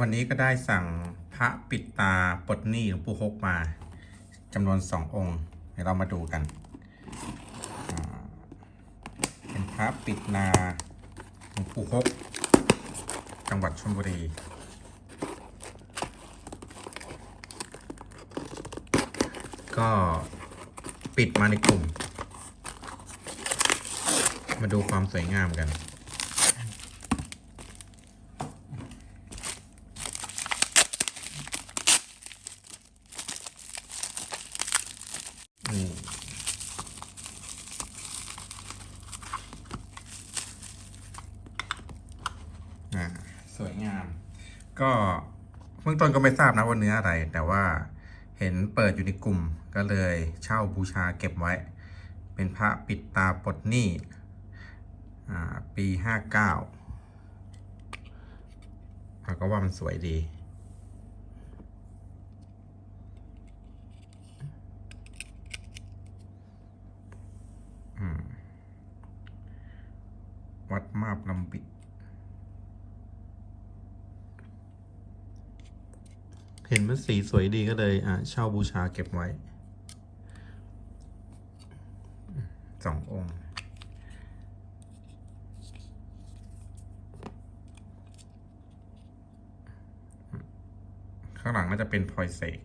วันนี้ก็ได้สั่งพระปิดตาปดหนี้หลวงปู่ฮกมาจำนวนสององค์เดี๋ยวเรามาดูกัน เป็นพระปิดนาหลวงปู่ฮกจังหวัดชลบุรีก็ปิดมาในกลุ่ม มาดูความสวยงามกัน อ่าสวยงาม ก็เบื้องต้นก็ไม่ทราบนะว่าเนื้ออะไร แต่ว่าเห็นเปิดอยู่ในกลุ่มก็เลยเช่าบูชาเก็บไว้ เป็นพระปิดตาปลดหนี้อ่าปีห้าเก้าเราก็ว่ามันสวยดีอืมวัดมาบลำบิด เห็นมันสีสวยดีก็เลยอะเช่าบูชาเก็บไว้สององค์ ข้างหลังน่าจะเป็นพลอยเสก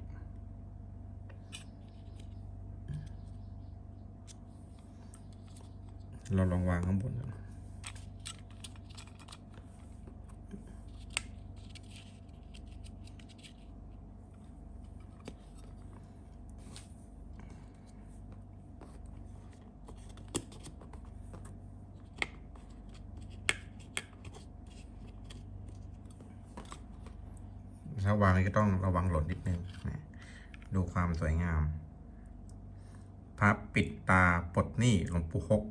เราลองวางข้างบนกัน ถ้าวางก็ต้องระวังหล่นนิดนึงนะดูความสวยงามพระปิดตาปลดหนี้หลวงปู่หก